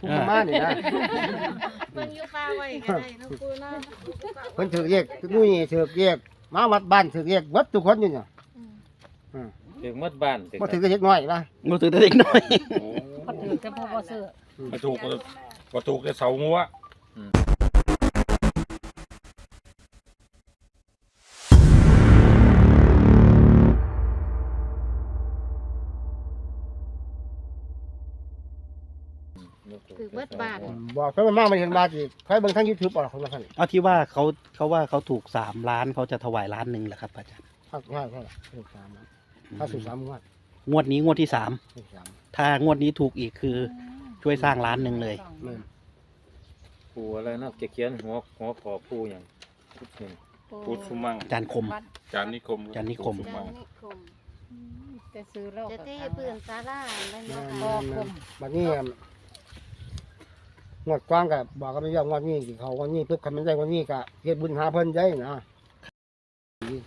ผู้ประมาณนี่นะเบิ่งอยู่ป่าไว้ก็ได้เนาะปูเนาะเพิ่นถือเรียกนู่นนี่ถือเรียกมาวัดบ้านถือเรียกวัดทุกคนอยู่เนี่ยอืมถึงหมดบ้านถึงบ่ถือเล็กน้อยนะงูถือแต่เด็กน้อยก็ถือแต่พ่อบ่ซื้อ มาถูกก็ถูกแต่เสางัว คือเบิดบ้านบอกเพิ่นมามันเห็นมาสิใครเบิ่งทาง YouTube ออกคนละคั่นเอาที่ว่าเขาเขาว่าเขาถูกสามล้านเขาจะถวายล้านหนึ่งแหละครับอาจารย์ถ้าใช่ใช่ถูกสามนะถ้าถูกสามงวดงวดนี้งวดที่สามถูกสามถ้างวดนี้ถูกอีกคือ ช่วยสร้างล้านหนึ่งเลยแม่นปูอะไรเนาะเขียนหัวหัวขอปูอย่างพุทธนี่พูดสุมังอาจารย์คม จานนิคมจานนิคมพูดสุจามังนิคมแต่ซื้อแล้วจะก็ตีทำเปื่อนศาลาได้บ่แม่นคะแม่นแม่นบัดนี้อะ งวดกว้างก็บอกกันไม่ยอมงวดนี้สิเขางวดนี้ปุ๊บคันมันได้งวดนี้ก็เฮ็ดบุญหาเพิ่นได้นะ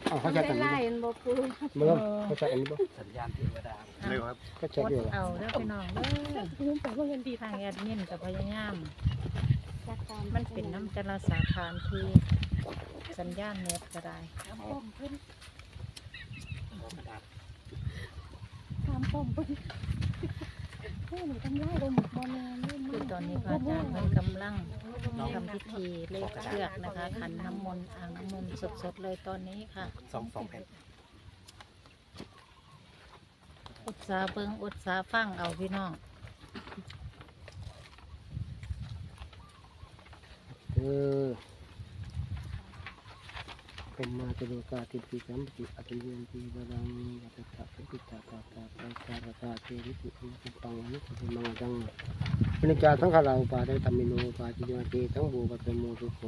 เอ้าเขาได้ใช้กันนี่ไล่อันบ่ปูบ่เริ่มเขาใช้อันนี้บ่สัญญาณเทวดาเร็วครับก็ใช้กดอยู่ล่ะเอาเด้อพี่น้องเด้อทางแอดมินกับพยายาม จัดการมันเป็นน้ำจราสาคารที่สัญญาณเน็ตก็ได้ คือตอนนี้พระอาจารย์เพิ่นกำลังทำพิธีเลขเชือกนะคะขันน้ำมนต์อ่างน้ำมนต์สดๆเลยตอนนี้ค่ะ สองสองแผ่นอุตสาห์เบิงอุตสาห์ฟังเอาพี่น้องคือ เป็นมาตโลกาติปิสัมปิอติเวนติวรังยัตถะปิตาตาตาตาตาตาตาเทริปิอุปปังนุปปมังจังปณิจาทั้งขาราอุปาได้ธรรมิโนปาจิยาเตทั้งบูปะเตโมสุโข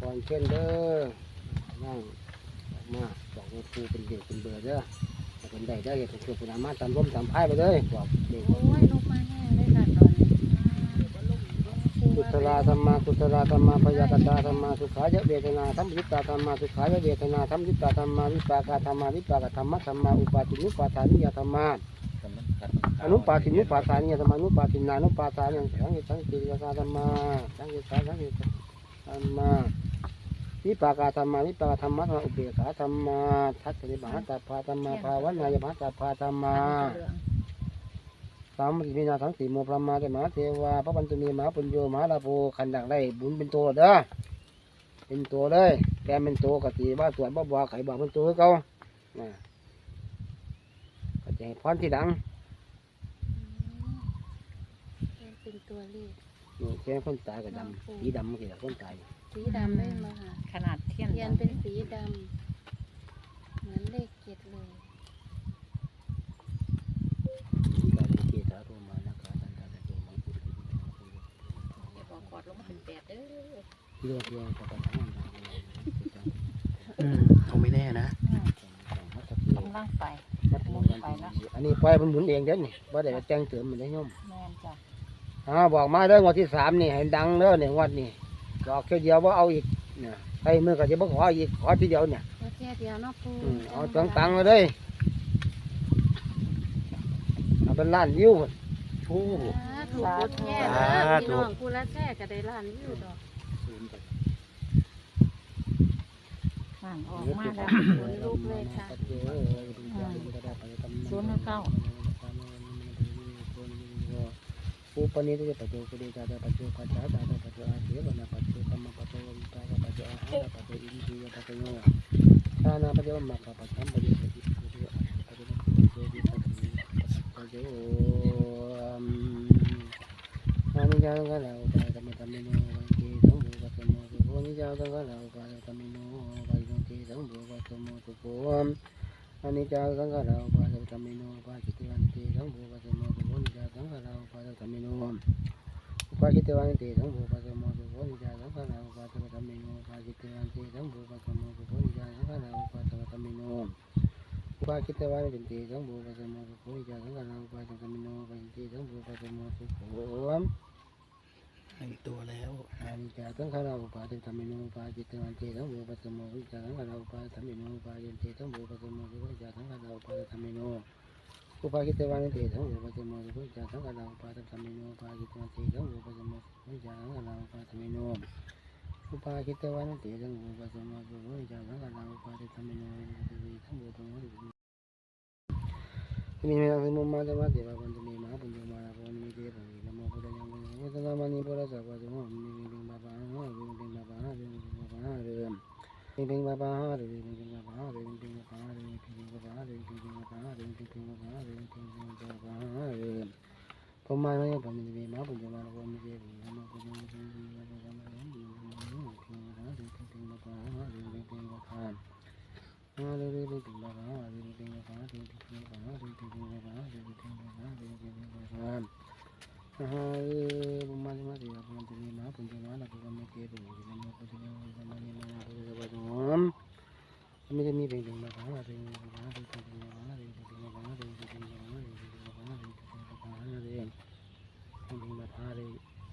ก่อนเช่นเด้อนั่งมาบอกว่าครูเป็นเด็กเป็นเบื่อเด้อเป็นได้ได้ก็คือคุณอามาตามร่มตามพายไปเลยบอกเด็กโอ้ยลงมาแห้งเลยค่ะ ตอนนี้กุศลธรรมากุศลาธรรมาพยากตาธรรมาสุขายะเวทนาธรรมยุตตาธรรมาสุขายะเวทนาธรรมยุตตาธรรมาวิปากาธรรมาวิปากธรรมะธรรมาอุปาทินุปาทานิยธรรมาอนุปาทินุปาทานิยธรรมานุปาทินานุปาทานิยสังกิสังกิริยธรรมาสังกิสังสังกิธรรมาวิปากาธรรมาวิปากธรรมะธรรมอุเบกขาธรรมาทัศนิมหาตาภาธรรมาภาวนายมหาตาภาธรรมา สามสิบนาทั้งสี่โมพระมาเตมหาเทวาพระปัญจมีมหาปุญโยมหาลาโภขันดักได้บุญเป็นตัวเด้อเป็นตัวเลยแกเป็นตัวกติว่าสวดบ่บ่ไข่บ่เป็นตัวคือเขานะก็จะให้พรที่ดังเป็นตัวเลขนี่แค่คนตายก็ดำสีดำมันคือคนตายสีดำได้มาค่ะขนาดเทียนเทียนเป็นสีดำเหมือนเลขเจ็ดเลย กาลิเกตาโรมานาคาตันตาตะโยมังคุริ อย่าบอกกอด ลงมาเป็นแปดเด้อเลือกเลือกปะปันหันดาอืมเขาไม่แน่นะกำลังไปอันนี้ปล่อยมันหมุนเองเด้อนี่บ่ได้แจ้งเติมมันได้โยมแม่นจ้ะอ่าบอกมาเด้องวดที่สามนี่ให้ดังเด้อเนี่ยงวดนี่บอกแค่เดียวว่าเอาอีกเนี่ยใครมือก็จะบ่ขออีกขอทีเดียวเนี่ยแค่เดียวเนาะปูอืมเอาตังตังมาเลยเอาเป็นล้านวิวโอ้ ถูกกดแค่เด้อพี่น้องกูละแค่ก็ได้ล้านวิวดอกห่างออกมาแล้วลูกเลยค่ะศูนย์เก้าปูปนิติปัจจุปนิจาตปัจจุปัจจาตาปัจจุอาเสวนาปัจจุกรรมปัจจุวิตาปัจจุอาหารปัจจุอินทรียปัจจุโยทานาปัจจุมัคคะปัจจัมปัจจุปัจจุปัจจุปัจจุปัจจุปัจจุปัจจุอานิจจังกัลลาอุปาตมะตมิโน วันเกสังบูปัตโมสุโขนิจจังกัลลาอุปาตมิโนวันเกสังบูปัตโมสุโขอนิจจาสังขารอุปาทธรรมิโนอุปาจิตวันติสังภูปัสสโมสุโขนิจจาสังขารอุปาทธรรมิ หนึ่งตัวแล้วนะอิจาตั้งข้าราอุปาเตธรมิโนอุปาจิตตันเจตังโมปัสสโมวิจากตั้งข้าราอุปาธรรมิโนอุปาเจเจตังโมปัสสโมวิจากตั้งข้าราอุปาธรรมิโนอุปาจิตวันเจตังโมปัสสโมวิจากตั้งข้าราอุปาธรรมิโนอุปาจิตตังเจตังโมปัสสโมวิจากตั้งข้าราอุปาธรรมิโนอุปาจิตตังเจตังโมปัสสโมวิจาตั้งขาราอุารรมิโนอุปาจิตตังโมปัสสโมวิจากตั้งข้าราอุปาธรรมิโนมีเมตตาสมุมาตวะเดวะปัญจเมมหาปัญ ยังปุญญวัตตมณีปุระสัพพะโสมมีวิงบาปะหะวิงวิงบาปะหะวิงวิงบาปะหะเรมวิงวิงบาปะหะเรวิงวิงบาปะหะเรวิงวิงบาปะหะเรวิงวิงบาปะหะเรวิงวิงบาปะหะเรวิงวิงบาปะหะเรวิงวิงบาปะหะเรวิงวิงบาปะหะเรพมาไม่ปันมีมหาปุญญมาลาภวนิเตปังกินโมพุทธังยังปุญญวัตตมณีวิงวิงบาปะหะวิงวิงบาปะหะเรวิงวิงบาปะหะเรวิงวิงบาปะหะ Ah, re re re ting ba ba, re re ting ba ba, re re ting ba ba, re re ting ba ba, re re ting ba ba, re re ting ba ba. Ah, re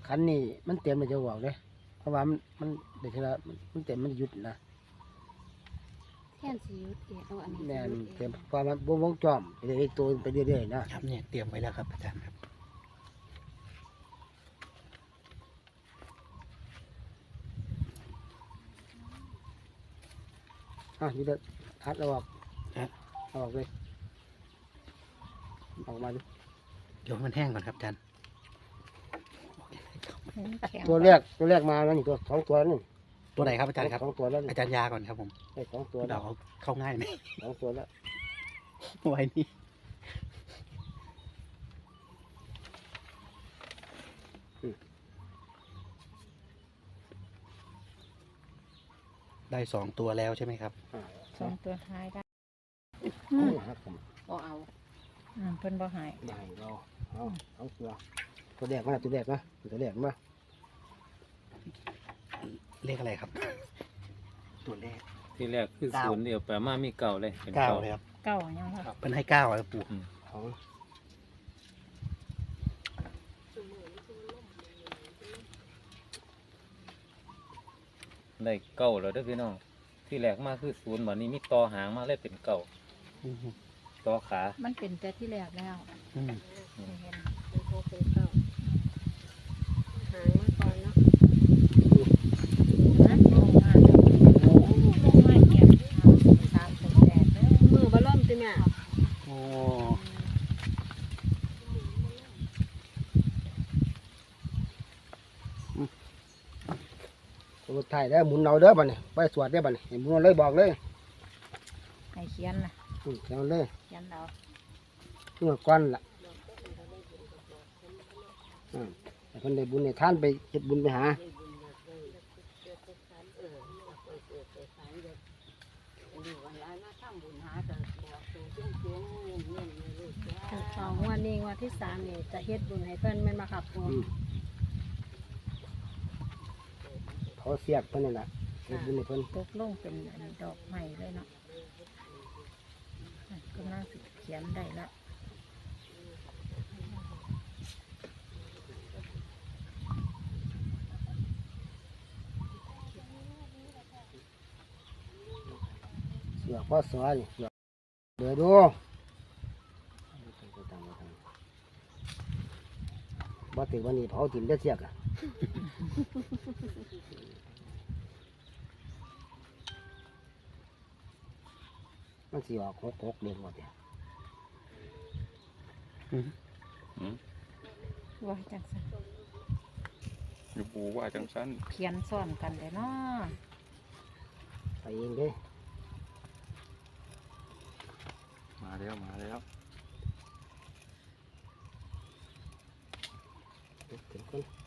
re คันนี้มันเต็มเลยจะบอกเลยเพราะว่ามันมันเดี๋ยวเวลามันเต็มมันหยุดนะแค่นสิยุดเองเอาอันนี้แน่นสิยุดเอเต็งมความมันวงจอมไปเรื่อยๆตัวไปเรื่อยๆนะครับเนี่ยเตรียมไว้แล้วครับอาจารย์ครับอะนี่จะทัดเอาออกเอาออกเลยออกมาดิเดี๋ยวมันแห้งก่อนครับอาจารย์แข็ง ตัวแรกตัวแรกมาแล้วนี่ตัวสองตัวนี่ตัวไหนครับอาจารย์ครับ สองตัวแล้วนี่อาจารย์ยาก่อนครับผมได้สองตัวแล้เดาวเข้าง่ายไหมสองตัวแล้วไว้นี่ได้สองตัวแล้วใช่ไหมครับ อ่าสองตัวท้ายได้เอาครับผมบ่เอาอืมเพิ่นบ่หายได้เราเอาสองตัว ตัวแรกมาตัวแรกนะตัวแรกมาเลขอะไรครับ ตัวเลขที่แรกคือเก้า ศูนย์เดียวแปลมามีเก่าเลยเป็นเก้าเก่า เลยครับเก้ายังครับเป็นให้เก้าครับปู่ของได้เก่าแล้วเด้อพี่น้อง ที่แรกมาคือศูนย์บัดนี้มีต่อหางมาเลยเป็นเก่าอืมต่อขามันเป็นแต่ที่แรกแล้วอืมเห็น เป็นโคเป็นเก้าหางมาก่อนเนาะ นะลงมาลงมาเกียบสามสิบแปดเลย มือบ่ล่มติแม่ โอ้ ตัวไทายได้หมุนเอาเด้อบัดนี้ไปสวดได้อบัดนี้ให้หมุนเอาเลยบอกเลยให้เขียนนะอืมเอาเลยเขียนเราเมื่อก่อนล่ะอืมให้คนได้บุญในท่านไปเฮ็ดบุญไปหาถูกต้องงวันนี้งวันที่สามนี่จะเฮ็ดบุญให้เพิ่นแม่นบ่ครับปูอืม เขาเสียบเพิ่นนี่แหละเฮ็ดบุญให้เพิ่นตกลงเป็นอันดอกใหม่เลยเนาะอะกำลังสิเขียนได้ละเสือกพ่อสอนี่เสือกเดี๋ยวดูบ่ติวันนี้เผาถิ่นได้เสียกอะ มันสิออกหกหกเดือนหมดเนี่ยว่าจังสันอยู่ปูว่าจังสันเขียนซ่อนกันเลยเนาะไปเองเด้มาแล้วมาแล้วถึงคน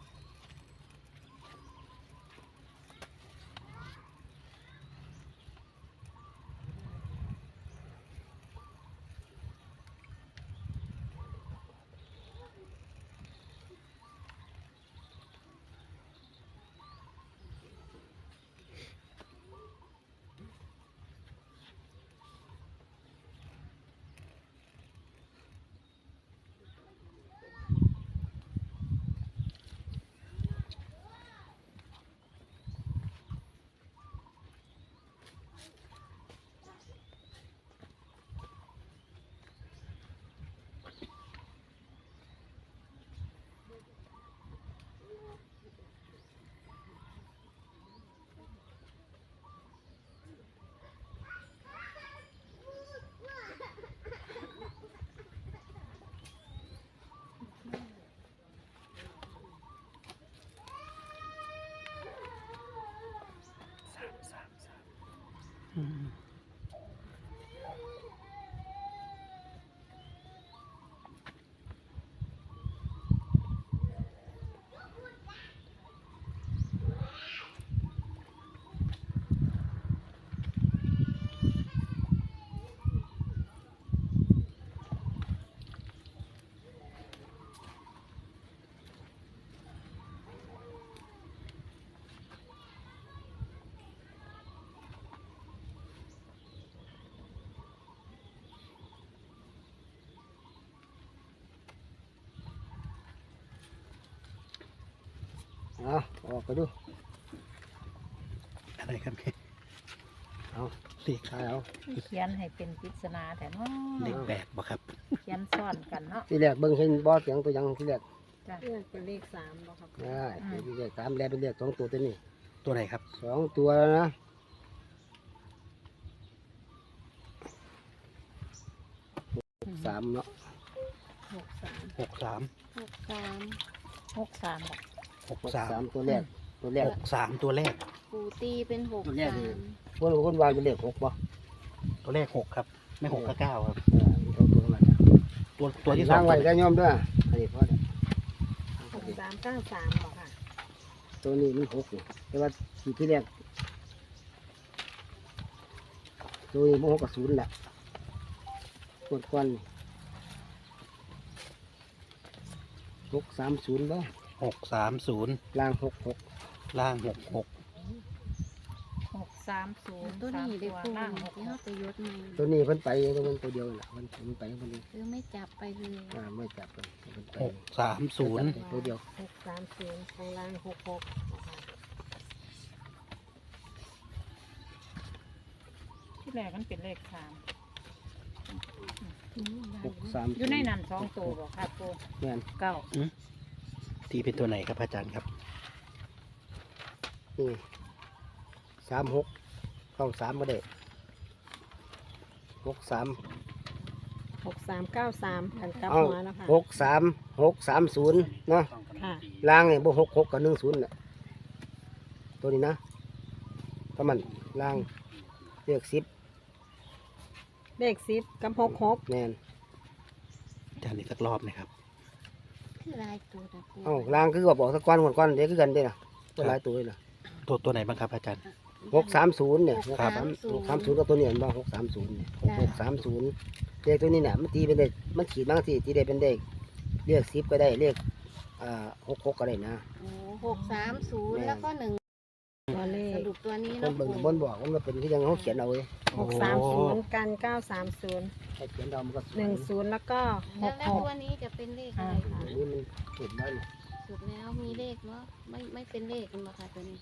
เอาออกไปดู อะไรครับเนี่ยเอาเลขตายเอาเขียนให้เป็นปริศนาแต่เนาะเลขแปดบ่ครับ เขียนซ่อนกันเนาะที่แรกเบิ่งเห็นบอสเสียงตัวอยังที่แรกจ้ะเลือกเป็นเลขสามบ่ครับได้ที่แรกสามแล้วเป็นเลขสองตัวตัวนี้ตัวไหนครับสองตัวแล้วนะสามเนาะหกสามหกสามหกสามหกสามบอก หกสาสามมตัวแรกตัวแรกหกสามตัวแรก ปูตีเป็นหกตัวแรกสานี่มคนคนวางเป็นเลขหกป่ะตัวแรกหกครับ ไม่หกก็เก้าครับ ตัวตัวนั้นน่ะตัวตัวที่สอล้างงไว้ตัวได้ย่อมด้วยอันนี้พอแล้วหกสามเก้าสามบ่ค่ะตัวนี้มันหกนี่แต่ว่าที่ที่แรกตัวนี้มันหกกับศูนย์แหละกดควันนี่หกสามศูนย์บ่ หกสามศูนย์ล่างหกหกล่างหกหกหกสามศูนย์ตัวนี้เด็กสามปูล่างหกที่หเขากไปยศใหม่ตัวนี้เพิ่นไปตัวมันตัวเดียวน่ะมันมันไปคนเดียวคือไม่จับไปเลย อ่าไม่จับเลยเพิ่นไปหกสามศูนย์ตัวเดียวหกสามศูนย์ข้างล่างหกหกบ่ค่ะที่แรกมันเป็นเลขสามหกสามอยู่ในนั้นสองตัวบอกครับปูแม่นเก้า ตีเป็นตัวไหนครับอาจารย์ครับนี่สามหกเข้าสามมาได้หกสามหกสามเก้าสามกันกลับเอาหัวเนาะค่ะหกสามหกสามศูนย์เนาะค่ะล่างนี่บ่หกหกกับหนึ่งศูนย์น่ะตัวนี้นะถ้ามันล่างเรียกสิบเลขสิบกับหกหกแม่นอาจารย์อีกสักรอบนะครับ คือลายตัวแต่ปูเอ้าล่างคือว่าบอกสักก้อนก้อนเด็กคือกันเด้น่ะตัวหลายตัวเลยน่ะตัวตัวไหนบ้างครับอาจารย์ หกสามศูนย์เนี่ยหกสาสามมศูหนกย์สามศูนย์กับตัวนี้เห็นบ่หกสามศูนย์หกสามศูนย์เลขตัวนี้น่ะมันตีเป็นเลขมันขีดบางทีตีได้เป็นเลขเรียกสิบก็ได้เรียกอ่าหกหกก็ได้นะ โอ้หกสามศูนย์แล้วก็หนึ่งตัวเลสขรุปตัวนี้คนเนาะเบิ่งปู บนบอกว่ามันเป็นที่ยังเขาเขียนเอาเว้ย หกสามศูนย์กันเก้าสามศูนย์ ให้เขียนเรามันก็สวยหนึ่งศูนย์แล้วก็หแล้วกแล้วหก ตัวนี้จะเป็นเลขอะไรคะอันนี้มันเห็นแล้วนี่สุดแล้วมีเลขเนาะไม่ไม่เป็นเลขกันมาค่ะตัวนี้